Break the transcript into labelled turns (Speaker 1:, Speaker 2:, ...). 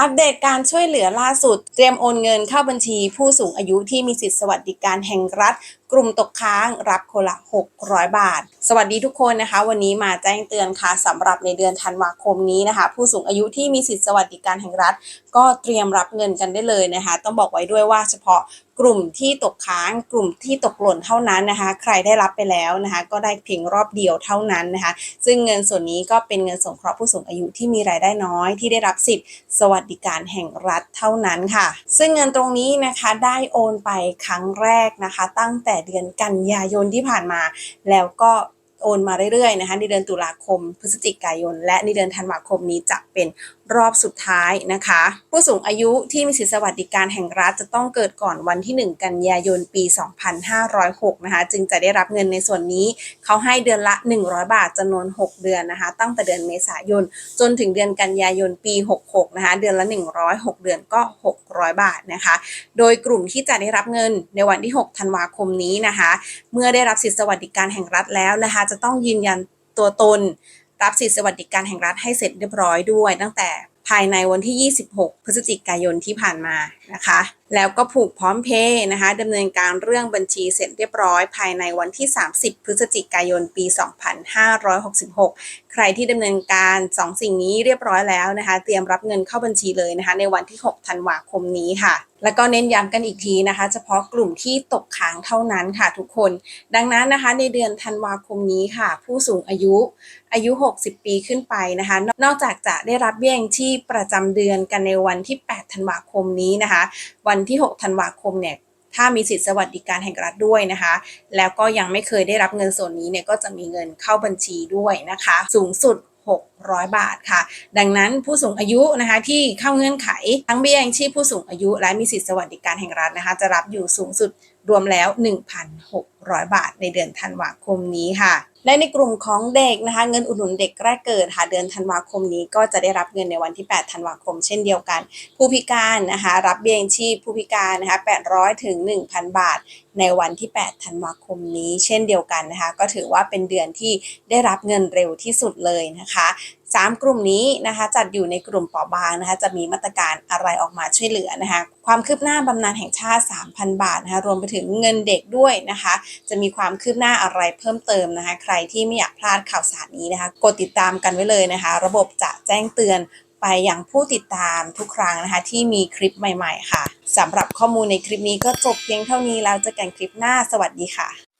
Speaker 1: อัปเดตการช่วยเหลือล่าสุด เตรียมโอนเงินเข้าบัญชีผู้สูงอายุที่มีสิทธิสวัสดิการแห่งรัฐ กลุ่มตกค้างรับคนละ 600 บาท สวัสดีทุกคนนะคะ วันนี้มาแจ้งเตือนค่ะสำหรับในเดือนธันวาคมนี้นะคะ ผู้สูงอายุที่มีสิทธิสวัสดิการแห่งรัฐ ก็เตรียมรับเงินกันได้เลยนะคะ ต้องบอกไว้ด้วยว่าเฉพาะกลุ่มที่ตกค้างกลุ่มที่ตกหล่นเท่านั้นนะคะ ใครได้รับไปแล้วนะคะ ก็ได้เพียงรอบเดียวเท่านั้นนะคะ ซึ่งเงินส่วนนี้ก็เป็นเงินสงเคราะห์ผู้สูงอายุที่มีรายได้น้อยที่ได้รับสิทธิสวัสดิการแห่งรัฐเท่านั้นค่ะ ซึ่งเงินตรงนี้นะคะได้โอนไปครั้งแรกนะคะ ตั้งแต่เดือนกันยายนที่ผ่านมา แล้วก็โอนมาเรื่อยๆนะคะในเดือนตุลาคม พฤศจิกายน และในเดือนธันวาคมนี้จะเป็น รอบสุดท้ายนะคะ ผู้สูงอายุที่มีสิทธิสวัสดิการแห่งรัฐจะต้องเกิดก่อนวันที่ 1 กันยายนปี 2506 นะคะ จึงจะได้รับเงินในส่วนนี้เขาให้เดือนละ 100 บาทจำนวน 6 เดือนนะคะ ตั้งแต่เดือนเมษายน จนถึงเดือนกันยายนปี 66 นะคะ เดือนละ 106 เดือนก็ 600 บาทนะคะ โดยกลุ่มที่จะได้รับเงินในวันที่ 6 ธันวาคมนี้นะคะ เมื่อได้รับสิทธิสวัสดิการแห่งรัฐแล้วนะคะ จะต้องยืนยันตัวตน รับสิทธิสวัสดิการแห่งรัฐให้เสร็จเรียบร้อยด้วย ตั้งแต่ภายในวันที่ 26 พฤศจิกายนที่ผ่านมานะคะแล้วก็ผูกพร้อมเพย์นะคะดำเนินการเรื่องบัญชีเสร็จเรียบร้อยภายในวันที่ 30 พฤศจิกายน ปี 2566 ใครที่ดำเนินการ 2 สิ่งนี้เรียบร้อยแล้วนะคะ เตรียมรับเงินเข้าบัญชีเลยนะคะ ในวันที่ 6 ธันวาคมนี้ค่ะ แล้วก็เน้นย้ำกันอีกทีนะคะ เฉพาะกลุ่มที่ตกค้างเท่านั้นค่ะทุกคน ดังนั้นนะคะในเดือนธันวาคมนี้ค่ะ ผู้สูงอายุอายุ 60 ปีขึ้นไปนะคะ นอกจากจะได้รับเบี้ยยังชีพประจำเดือนกันในวันที่ 8 ธันวาคมนี้นะคะวันันที่ 6 ธันวาคมเนี่ยถ้ามีสิทธิสวัสดิการแห่งรัฐด้วยนะคะ แล้วก็ยังไม่เคยได้รับเงินส่วนนี้เนี่ยก็จะมีเงินเข้าบัญชีด้วยนะคะ สูงสุด 600 บาทค่ะ ดังนั้นผู้สูงอายุนะคะที่เข้าเงื่อนไขทั้งเบี้ยยังชีพผู้สูงอายุและมีสิทธิสวัสดิการแห่งรัฐนะคะ จะรับอยู่สูงสุดรวมแล้ว 1,600 บาทในเดือนธันวาคมนี้ค่ะ และในกลุ่มของเด็กนะคะ เงินอุดหนุนเด็กแรกเกิดค่ะเดือนธันวาคมนี้ก็จะได้รับเงินในวันที่ 8 ธันวาคม เช่นเดียวกัน ผู้พิการนะคะรับเบี้ยยังชีพผู้พิการนะคะ800ถึง1,000 บาท ในวันที่ 8 ธันวาคมนี้ เช่นเดียวกันนะคะ ก็ถือว่าเป็นเดือนที่ได้รับเงินเร็วที่สุดเลยนะคะสามกลุ่มนี้นะคะจัดอยู่ในกลุ่มเปราะบางนะคะจะมีมาตรการอะไรออกมาช่วยเหลือนะคะความคืบหน้าบำนาญแห่งชาติ 3,000 บาทนะคะรวมไปถึงเงินเด็กด้วยนะคะ จะมีความคืบหน้าอะไรเพิ่มเติมนะคะใครที่ไม่อยากพลาดข่าวสารนี้นะคะ กดติดตามกันไว้เลยนะคะ ระบบจะแจ้งเตือนไปยังผู้ติดตามทุกครั้งนะคะ ที่มีคลิปใหม่ ๆ ค่ะสำหรับข้อมูลในคลิปนี้ก็จบเพียงเท่านี้แล้วเจอกันคลิปหน้าสวัสดีค่ะ